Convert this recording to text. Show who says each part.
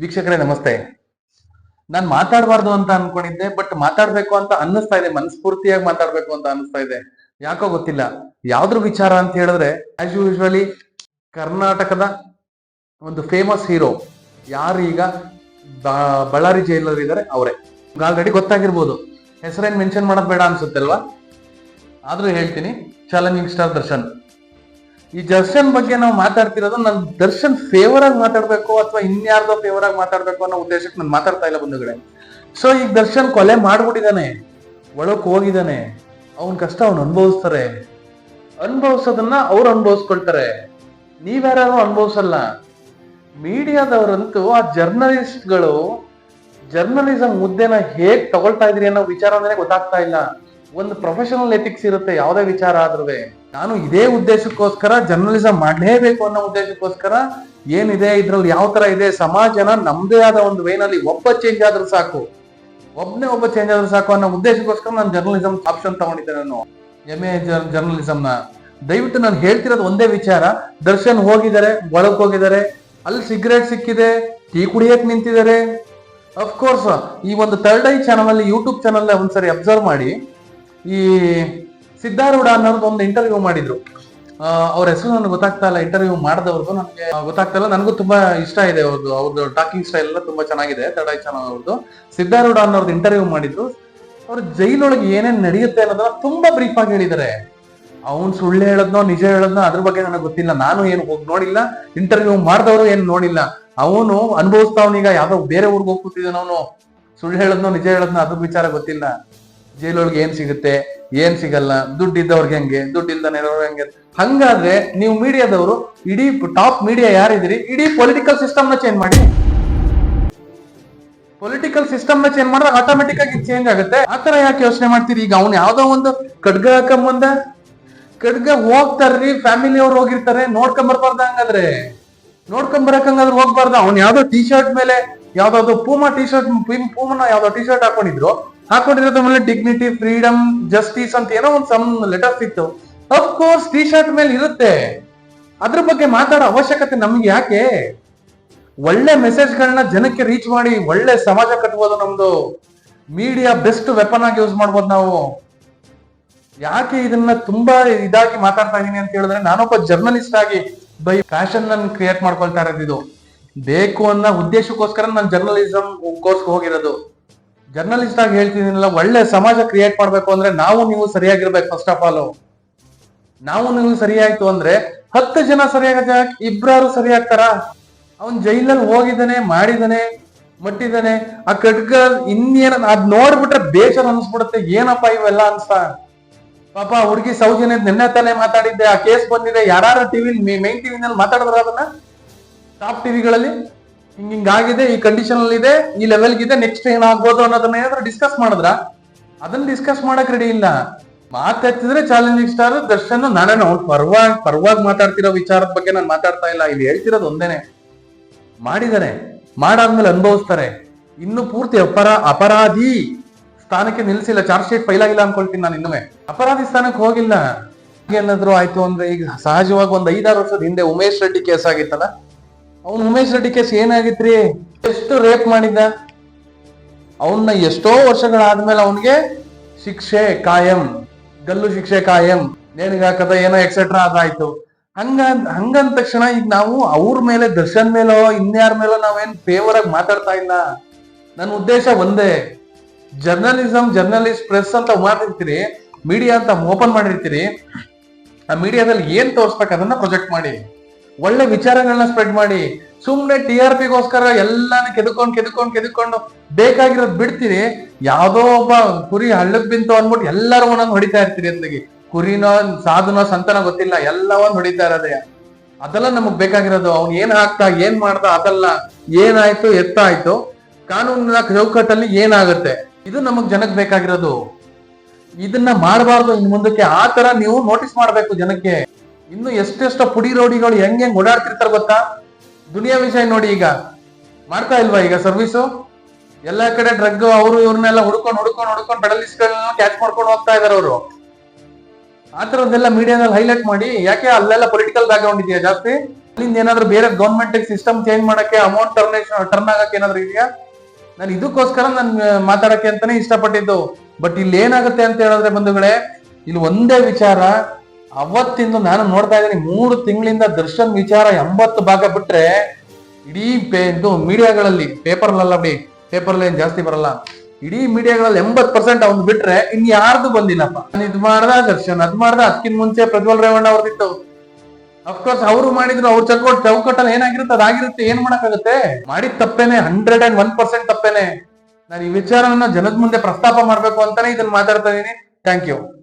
Speaker 1: ವೀಕ್ಷಕರೇ, ನಮಸ್ತೆ. ನಾನು ಮಾತಾಡಬಾರ್ದು ಅಂತ ಅನ್ಕೊಂಡಿದ್ದೆ, ಬಟ್ ಮಾತಾಡ್ಬೇಕು ಅಂತ ಅನ್ನಿಸ್ತಾ ಇದೆ, ಮನಸ್ಫೂರ್ತಿಯಾಗಿ ಮಾತಾಡ್ಬೇಕು ಅಂತ ಅನ್ನಿಸ್ತಾ ಇದೆ. ಯಾಕೋ ಗೊತ್ತಿಲ್ಲ. ಯಾವ್ದ್ರ ವಿಚಾರ ಅಂತ ಹೇಳಿದ್ರೆ ಆಸ್ ಯೂಶುವಲಿ ಕರ್ನಾಟಕದ ಒಂದು ಫೇಮಸ್ ಹೀರೋ ಯಾರು ಈಗ ಬಳ್ಳಾರಿ ಜೈಲರ್ ಇದ್ದಾರೆ ಅವರೇ ಆಲ್ರೆಡಿ ಗೊತ್ತಾಗಿರ್ಬೋದು. ಹೆಸರೇನು ಮೆನ್ಷನ್ ಮಾಡೋದು ಬೇಡ ಅನ್ಸುತ್ತೆ ಆದ್ರೂ ಹೇಳ್ತೀನಿ. Challenging star Darshan. ಈ ದರ್ಶನ್ ಬಗ್ಗೆ ನಾವು ಮಾತಾಡ್ತಿರೋದು ನನ್ ದರ್ಶನ್ ಫೇವರ್ ಆಗಿ ಮಾತಾಡ್ಬೇಕು ಅಥವಾ ಇನ್ಯಾರ್ದೋ ಫೇವರ್ ಆಗಿ ಮಾತಾಡ್ಬೇಕು ಅನ್ನೋ ಉದ್ದೇಶಕ್ಕೆ ನಾನು ಮಾತಾಡ್ತಾ ಇಲ್ಲ ಬಂಧುಗಳೇ. ಸೊ ಈಗ ದರ್ಶನ್ ಕೊಲೆ ಮಾಡ್ಬಿಟ್ಟಿದ್ದಾನೆ ಒಳಕ್ ಹೋಗಿದ್ದಾನೆ ಅವನ್ ಕಷ್ಟ ಅವ್ನು ಅನುಭವಿಸ್ತಾರೆ. ಅನುಭವಿಸೋದನ್ನ ಅವ್ರು ಅನುಭವಿಸ್ಕೊಳ್ತಾರೆ. ನೀವ್ಯಾರು ಅನುಭವಿಸಲ್ಲ. ಮೀಡಿಯಾದವರಂತೂ ಆ ಜರ್ನಲಿಸ್ಟ್ಗಳು ಜರ್ನಲಿಸಂ ಮುದ್ದೆನ ಹೇಗ್ ತಗೊಳ್ತಾ ಇದ್ರಿ ಅನ್ನೋ ವಿಚಾರ ಅಂದ್ರೆ ಗೊತ್ತಾಗ್ತಾ ಇಲ್ಲ. ಒಂದು ಪ್ರೊಫೆಷನಲ್ ಎಥಿಕ್ಸ್ ಇರುತ್ತೆ, ಯಾವುದೇ ವಿಚಾರ ಆದ್ರೂ ನಾನು ಇದೇ ಉದ್ದೇಶಕ್ಕೋಸ್ಕರ ಜರ್ನಲಿಸಂ ಮಾಡಲೇಬೇಕು ಅನ್ನೋ ಉದ್ದೇಶಕ್ಕೋಸ್ಕರ ಏನಿದೆ, ಇದ್ರಲ್ಲಿ ಯಾವ ತರ ಇದೆ, ಸಮಾಜನ ನಮ್ದೇ ಆದ ಒಂದು ವೇನಲ್ಲಿ ಒಬ್ಬ ಚೇಂಜ್ ಆದ್ರೂ ಸಾಕು. ಒಬ್ಬನೇ ಒಬ್ಬ ಚೇಂಜ್ ಆದ್ರೂ ಸಾಕು ಅನ್ನೋ ಉದ್ದೇಶಕ್ಕೋಸ್ಕರ ನಾನು ಜರ್ನಲಿಸಂ ಆಪ್ಷನ್ ತಗೊಂಡಿದ್ದೆ ನಾನು. ಎಂ ಎ ಜರ್ನಲಿಸಂನ ದಯವಿಟ್ಟು ನಾನು ಹೇಳ್ತಿರೋದು ಒಂದೇ ವಿಚಾರ. ದರ್ಶನ್ ಹೋಗಿದ್ದಾರೆ ಒಳಗ್ ಹೋಗಿದ್ದಾರೆ. ಅಲ್ಲಿ ಸಿಗರೇಟ್ ಸಿಕ್ಕಿದೆ, ಟೀ ಕುಡಿಯಕ್ ನಿಂತಿದ್ದಾರೆ. ಅಫ್ಕೋರ್ಸ್ ಈ ಒಂದು ಥರ್ಡ್ ಐ ಚಾನಲ್ ಅಲ್ಲಿ ಯೂಟ್ಯೂಬ್ ಚಾನಲ್ ಒಂದ್ಸರಿ ಅಬ್ಸರ್ವ್ ಮಾಡಿ. ಈ ಸಿದ್ಧಾರೂಢ ಅನ್ನೋರ್ದು ಒಂದು ಇಂಟರ್ವ್ಯೂ ಮಾಡಿದ್ರು. ಅವ್ರ ಹೆಸರು ನನಗೆ ಗೊತ್ತಾಗ್ತಾ ಇಲ್ಲ ಇಂಟರ್ವ್ಯೂ ಮಾಡಿದವ್ರದ್ದು ನನಗೆ ಗೊತ್ತಾಗ್ತಾ ಇಲ್ಲ. ನನಗೂ ತುಂಬಾ ಇಷ್ಟ ಇದೆ ಅವ್ರದ್ದು ಅವ್ರದ್ದು ಟಾಕಿಂಗ್ ಸ್ಟೈಲ್ ಎಲ್ಲ ತುಂಬಾ ಚೆನ್ನಾಗಿದೆ ತಡಾಯ್ ಚಾನಲ್ ಅವ್ರದ್ದು ಸಿದ್ಧಾರೂಢ ಅನ್ನೋರ್ದು ಇಂಟರ್ವ್ಯೂ ಮಾಡಿದ್ರು. ಅವ್ರ ಜೈಲೊಳಗೆ ಏನೇನ್ ನಡೆಯುತ್ತೆ ಅನ್ನೋದನ್ನ ತುಂಬಾ ಬ್ರೀಫ್ ಆಗಿ ಹೇಳಿದ್ದಾರೆ. ಅವ್ನ್ ಸುಳ್ಳು ಹೇಳದ್ನೋ, ನಿಜ ಹೇಳದ್ನೋ, ಅದ್ರ ಬಗ್ಗೆ ನನಗೆ ಗೊತ್ತಿಲ್ಲ. ನಾನು ಏನು ಹೋಗಿ ನೋಡಿಲ್ಲ ಇಂಟರ್ವ್ಯೂ ಮಾಡಿದವರು ಏನು ನೋಡಿಲ್ಲ. ಅವನು ಅನುಭವಿಸ್ತಾವನೀಗ ಯಾವ್ದೋ ಬೇರೆ ಊರಿಗೆ ಹೋಗಿ ಅವನು. ಸುಳ್ಳು ಹೇಳದ್ನೋ, ನಿಜ ಹೇಳದ್ನೋ, ಅದ್ರ ವಿಚಾರ ಗೊತ್ತಿಲ್ಲ. ಜೈಲೊಳಗೆ ಏನ್ ಸಿಗುತ್ತೆ, ಏನ್ ಸಿಗಲ್ಲ ದುಡ್ಡು ಇದ್ದವ್ರಿಗೆ ಹೆಂಗೆ ದುಡ್ಡು ಇಲ್ದಾನೆ ಹೆಂಗೆ. ಹಂಗಾದ್ರೆ ನೀವು ಮೀಡಿಯಾದವರು, ಇಡೀ ಟಾಪ್ ಮೀಡಿಯಾ ಯಾರಿದ್ರಿ ಇಡೀ ಪೊಲಿಟಿಕಲ್ ಸಿಸ್ಟಮ್ನ ಚೇಂಜ್ ಮಾಡಿ. ಪೊಲಿಟಿಕಲ್ ಸಿಸ್ಟಮ್ನ ಚೇಂಜ್ ಮಾಡಿದ್ರೆ ಆಟೋಮೆಟಿಕ್ ಆಗಿ ಚೇಂಜ್ ಆಗುತ್ತೆ. ಆತರ ಯಾಕೆ ಯೋಚನೆ ಮಾಡ್ತೀರಿ? ಈಗ ಅವ್ನು ಯಾವ್ದೋ ಒಂದು ಖಡ್ಗ ಹಾಕೊಂಬಂದ ಖಡ್ಗ ಹೋಗ್ತಾರ್ರಿ ಫ್ಯಾಮಿಲಿ ಅವ್ರು ಹೋಗಿರ್ತಾರೆ, ನೋಡ್ಕೊಂಡ್ ಬರ್ಬಾರ್ದ ಹಂಗಾದ್ರೆ? ನೋಡ್ಕೊಂಡ್ ಬರಕ್ ಹಂಗಾದ್ರೆ ಹೋಗ್ಬಾರ್ದ? ಅವ್ನು ಯಾವ್ದೋ ಟಿ ಶರ್ಟ್ ಮೇಲೆ ಯಾವ್ದಾದ್ರು ಪೂಮಾ ಟಿ ಶರ್ಟ್ ಪೂಮನ ಯಾವ್ದೋ ಟಿ ಶರ್ಟ್ ಹಾಕೊಂಡಿದ್ರು. ಹಾಕೊಂಡಿರೋದ್ರ ಮೇಲೆ ಡಿಗ್ನಿಟಿ ಫ್ರೀಡಮ್ ಜಸ್ಟಿಸ್ ಅಂತ ಏನೋ ಒಂದು ಸಮ್ ಲೆಟರ್ಸ್ ಇತ್ತು. ಕೋರ್ಸ್ ಟಿ ಶರ್ಟ್ ಮೇಲೆ ಇರುತ್ತೆ. ಅದ್ರ ಬಗ್ಗೆ ಮಾತಾಡೋ ಅವಶ್ಯಕತೆ ನಮ್ಗೆ ಯಾಕೆ? ಒಳ್ಳೆ ಮೆಸೇಜ್ಗಳನ್ನ ಜನಕ್ಕೆ ರೀಚ್ ಮಾಡಿ ಒಳ್ಳೆ ಸಮಾಜ ಕಟ್ಬೋದು ನಮ್ದು. ಮೀಡಿಯಾ ಬೆಸ್ಟ್ ವೆಪನ್ ಆಗಿ ಯೂಸ್ ಮಾಡ್ಬೋದು ನಾವು. ಯಾಕೆ ಇದನ್ನ ತುಂಬಾ ಇದಾಗಿ ಮಾತಾಡ್ತಾ ಇದೀನಿ ಅಂತ ಹೇಳಿದ್ರೆ ನಾನೊಬ್ಬ ಜರ್ನಲಿಸ್ಟ್ ಆಗಿ ಬೈ ಫ್ಯಾಷನ್ ಅನ್ನು ಕ್ರಿಯೇಟ್ ಮಾಡ್ಕೊಳ್ತಾ ಇರೋದು ಇದು. ಬೇಕು ಅನ್ನೋ ಉದ್ದೇಶಕ್ಕೋಸ್ಕರ ನಾನು ಜರ್ನಲಿಸಂ ಕೋರ್ಸ್ಗೆ ಹೋಗಿರೋದು. ಜರ್ನಲಿಸ್ಟ್ ಆಗಿ ಹೇಳ್ತಿದ್ದೀನಲ್ಲ ಒಳ್ಳೆ ಸಮಾಜ ಕ್ರಿಯೇಟ್ ಮಾಡಬೇಕು ಅಂದ್ರೆ ನಾವು ನೀವು ಸರಿಯಾಗಿರ್ಬೇಕು ಫಸ್ಟ್ ಆಫ್ ಆಲ್ ನಾವು ನೀವು ಸರಿಯಾಯ್ತು ಅಂದ್ರೆ ಹತ್ತು ಜನ ಸರಿಯಾಗ ಇಬ್ರಾರು ಸರಿಯಾಗ್ತಾರ? ಅವನ್ ಜೈಲಲ್ಲಿ ಹೋಗಿದ್ದಾನೆ ಮಾಡಿದಾನೆ ಮಟ್ಟಿದ್ದಾನೆ. ಆ ಕಟ್ಕ ಇನ್ನೇನ ಅದ್ ನೋಡ್ಬಿಟ್ರೆ ಬೇಜಾರ್ ಅನ್ಸ್ಬಿಡುತ್ತೆ, ಏನಪ್ಪ ಇವೆಲ್ಲ ಅನ್ಸ್ತಾ ಪಾಪ ಹುಡುಗಿ ಸೌಜನ್ಯ ನಿನ್ನೆ ತಾನೇ ಮಾತಾಡಿದ್ದೆ, ಆ ಕೇಸ್ ಬಂದಿದೆ. ಯಾರು ಟಿವಿ ಮೈನ್ ಟಿವಿನಲ್ಲಿ ಮಾತಾಡಿದ್ರ ಅದನ್ನ? ಟಾಪ್ ಟಿವಿಗಳಲ್ಲಿ ಹಿಂಗಾಗಿದೆ ಈ ಕಂಡೀಷನ್ ಅಲ್ಲಿ ಇದೆ, ಈ ಲೆವೆಲ್ ಇದೆ ನೆಕ್ಸ್ಟ್ ಏನಾಗ್ಬೋದು ಅನ್ನೋದನ್ನ ಏನಾದ್ರು ಡಿಸ್ಕಸ್ ಮಾಡಿದ್ರ? ಅದನ್ನ ಡಿಸ್ಕಸ್ ಮಾಡಕ್ ರೆಡಿ ಇಲ್ಲ. ಮಾತಾಡ್ತಿದ್ರೆ ಚಾಲೆಂಜಿಂಗ್ ಸ್ಟಾರ್ ದರ್ಶನ್ ನಾನೇ ಅವ್ನು ಪರವಾಗಿ, ಪರ್ವಾಗಿ ಮಾತಾಡ್ತಿರೋ ವಿಚಾರದ ಬಗ್ಗೆ ನಾನು ಮಾತಾಡ್ತಾ ಇಲ್ಲ. ಇಲ್ಲಿ ಹೇಳ್ತಿರೋದು ಒಂದೇನೆ. ಮಾಡಿದಾರೆ, ಮಾಡಾದ್ಮೇಲೆ ಅನುಭವಿಸ್ತಾರೆ. ಇನ್ನು ಪೂರ್ತಿ ಅಪರ, ಅಪರಾಧಿ ಸ್ಥಾನಕ್ಕೆ ನಿಲ್ಸಿಲ್ಲ. ಚಾರ್ಜ್ ಶೀಟ್ ಫೈಲ್ ಆಗಿಲ್ಲ ಅನ್ಕೊಳ್ತೀನಿ ನಾನು ಇನ್ನೊಮ್ಮೆ ಅಪರಾಧಿ ಸ್ಥಾನಕ್ಕೆ ಹೋಗಿಲ್ಲ. ಏನಾದ್ರು ಆಯ್ತು ಅಂದ್ರೆ ಈಗ ಸಹಜವಾಗಿ ಒಂದ್ ಐದಾರು ವರ್ಷದ ಹಿಂದೆ ಉಮೇಶ್ ರೆಡ್ಡಿ ಕೇಸ್ ಆಗಿತ್ತಲ್ಲ? ಅವ್ನು ಉಮೇಶ್ ರೆಡ್ಡಿ ಕೇಸ್ ಏನಾಗಿತ್ರಿ? ಎಷ್ಟು ರೇಪ್ ಮಾಡಿದ್ದ? ಅವನ್ನ ಎಷ್ಟೋ ವರ್ಷಗಳಾದ್ಮೇಲೆ ಅವನಿಗೆ ಶಿಕ್ಷೆ ಕಾಯಂ, ಗಲ್ಲು ಶಿಕ್ಷೆ ಕಾಯಂ ಹಾಕದ ಏನೋ ಎಕ್ಸೆಟ್ರಾ ಅದಾಯ್ತು. ಹಂಗ ಹಂಗಂದ ತಕ್ಷಣ ಈಗ ನಾವು ಅವ್ರ ಮೇಲೆ, ದರ್ಶನ್ ಮೇಲೋ ಇನ್ಯಾರ ಮೇಲೋ ನಾವೇನ್ ಫೇವರ್ ಆಗಿ ಮಾತಾಡ್ತಾ ಇಲ್ಲ. ನನ್ನ ಉದ್ದೇಶ ಒಂದೇ ಜರ್ನಲಿಸಂ ಜರ್ನಲಿಸ್ಟ್ ಪ್ರೆಸ್ ಅಂತ ಮಾಡಿರ್ತೀರಿ ಮೀಡಿಯಾ ಅಂತ ಓಪನ್ ಮಾಡಿರ್ತೀರಿ, ಆ ಮೀಡಿಯಾದಲ್ಲಿ ಏನ್ ತೋರ್ಸ್ಬೇಕು ಅದನ್ನ ಪ್ರೊಜೆಕ್ಟ್ ಮಾಡಿ. ಒಳ್ಳೆ ವಿಚಾರಗಳನ್ನ ಸ್ಪ್ರೆಡ್ ಮಾಡಿ, ಸುಮ್ನೆ ಟಿ ಆರ್ ಪಿಗೋಸ್ಕರ ಎಲ್ಲಾನು ಕೆದಕೊಂಡ್ ಕೆದಕೊಂಡ್, ಕೆದಕೊಂಡು ಬೇಕಾಗಿರೋದ್ ಬಿಡ್ತೀರಿ. ಯಾವುದೋ ಒಬ್ಬ ಕುರಿ ಹಳ್ಳಕ್ ಬಿಂತು ಅಂದ್ಬಿಟ್ಟು ಎಲ್ಲರೂ ಒಂದೊಂದು ಹೊಡಿತಾ ಇರ್ತೀರಿ ಅಂದಾಗಿ ಕುರಿನೋ, ಸಾಧುನೋ, ಸಂತನ ಗೊತ್ತಿಲ್ಲ ಎಲ್ಲ ಒಂದ್ ಹೊಡಿತಾ ಇರೋದೇ. ಅದೆಲ್ಲ ನಮಗ್ ಬೇಕಾಗಿರೋದು. ಅವ್ನ್ ಏನ್ ಹಾಕ್ತಾ, ಏನ್ ಮಾಡ್ದ, ಅದಲ್ಲ ಏನಾಯ್ತು, ಎತ್ತಾಯ್ತು. ಕಾನೂನಿನ ಚೌಕಟ್ಟಲ್ಲಿ ಏನಾಗುತ್ತೆ? ಇದು ನಮಗ್ ಜನಕ್ ಬೇಕಾಗಿರೋದು. ಇದನ್ನ ಮಾಡಬಾರ್ದು ಇನ್ ಮುಂದಕ್ಕೆ. ಆ ತರ ನೀವು ನೋಟಿಸ್ ಮಾಡ್ಬೇಕು ಜನಕ್ಕೆ. ಇನ್ನು ಎಷ್ಟೆಷ್ಟೋ ಪುಡಿ ರೋಡಿಗಳು ಹೆಂಗ್ ಹೆಂಗ್ ಓಡಾಡ್ತಿರ್ತಾರ ಗೊತ್ತಾ? ದುನಿಯಾ ವಿಷಯ ನೋಡಿ ಈಗ. ಮಾಡ್ತಾ ಇಲ್ವಾ ಈಗ ಸರ್ವಿಸು ಎಲ್ಲಾ ಕಡೆ ಡ್ರಗ್ ಅವರು ಇವ್ರನ್ನೆಲ್ಲ ಹುಡ್ಕೊಂಡು ಹುಡ್ಕೊಂಡು ಹುಡ್ಕೊಂಡು ಪೆಡಲಿಸ್ಟ್ಗಳನ್ನ ಕ್ಯಾಚ್ ಮಾಡ್ಕೊಂಡು ಹೋಗ್ತಾ ಇದಾರೆ ಅವರು. ಆ ತರದ್ದೆಲ್ಲ ಮೀಡಿಯಾದಲ್ಲಿ ಹೈಲೈಟ್ ಮಾಡಿ. ಯಾಕೆ ಅಲ್ಲೆಲ್ಲ ಪೊಲಿಟಿಕಲ್ ಬ್ಯಾಕ್ಗ್ರೌಂಡ್ ಇದೆಯಾ ಜಾಸ್ತಿ? ಅಲ್ಲಿಂದ ಏನಾದ್ರು ಬೇರೆ ಗೌರ್ಮೆಂಟ್ ಸಿಸ್ಟಮ್ ಚೇಂಜ್ ಮಾಡಕ್ಕೆ ಅಮೌಂಟ್ ಟರ್ನೇಷನ್ ಟರ್ನ್ ಆಗಕ್ಕೆ ಏನಾದ್ರು ಇದೆಯಾ? ನಾನು ಇದಕ್ಕೋಸ್ಕರ ನಾನು ಮಾತಾಡಕ್ಕೆ ಅಂತಾನೆ ಇಷ್ಟಪಟ್ಟಿದ್ದು. ಬಟ್ ಇಲ್ಲಿ ಏನಾಗುತ್ತೆ ಅಂತ ಹೇಳಿದ್ರೆ ಬಂಧುಗಳೇ, ಇಲ್ಲಿ ಒಂದೇ ವಿಚಾರ. ಅವತ್ತಿಂದ ನಾನು ನೋಡ್ತಾ ಇದ್ದೀನಿ, ಮೂರು ತಿಂಗಳಿಂದ ದರ್ಶನ್ ವಿಚಾರ ಎಂಬತ್ತು ಭಾಗ ಬಿಟ್ರೆ ಇಡೀ ಪೇ- ಇದು ಮೀಡಿಯಾಗಳಲ್ಲಿ ಪೇಪರ್ಲಲ್ಲ ಬಿಡಿ ಪೇಪರ್ ಏನ್ ಜಾಸ್ತಿ ಬರಲ್ಲ. ಇಡೀ ಮೀಡಿಯಾಗಳಲ್ಲಿ ಎಂಬತ್ ಪರ್ಸೆಂಟ್ ಅವ್ನು ಬಿಟ್ರೆ ಇನ್ ಯಾರ್ದು ಬಂದಿಲ್ಲಪ್ಪ. ನಾನು ಇದು ಮಾಡ್ದ ದರ್ಶನ್, ಅದ್ ಮಾಡ್ದ ಅದಕ್ಕಿಂತ ಮುಂಚೆ ಪ್ರಜ್ವಲ್ ರೇವಣ್ಣ ಅವ್ರದಿತ್ತು ಅಫ್ಕೋರ್ಸ್ ಅವರು ಮಾಡಿದ್ರು, ಅವ್ರ ಚೌಕಟ್ ಚೌಕಟ್ಟಲ್ಲಿ ಏನಾಗಿರುತ್ತೆ, ಅದಾಗಿರುತ್ತೆ, ಏನ್ ಮಾಡಕ್ಕಾಗುತ್ತೆ? ಮಾಡಿದ ತಪ್ಪೇನೆ ಹಂಡ್ರೆಡ್ ಅಂಡ್ ಒನ್ ಪರ್ಸೆಂಟ್ ತಪ್ಪೇನೆ. ನಾನು ಈ ವಿಚಾರವನ್ನ ಜನದ ಮುಂದೆ ಪ್ರಸ್ತಾಪ ಮಾಡ್ಬೇಕು ಅಂತಾನೆ ಇದನ್ನ ಮಾತಾಡ್ತಾ ಇದೀನಿ. Thank you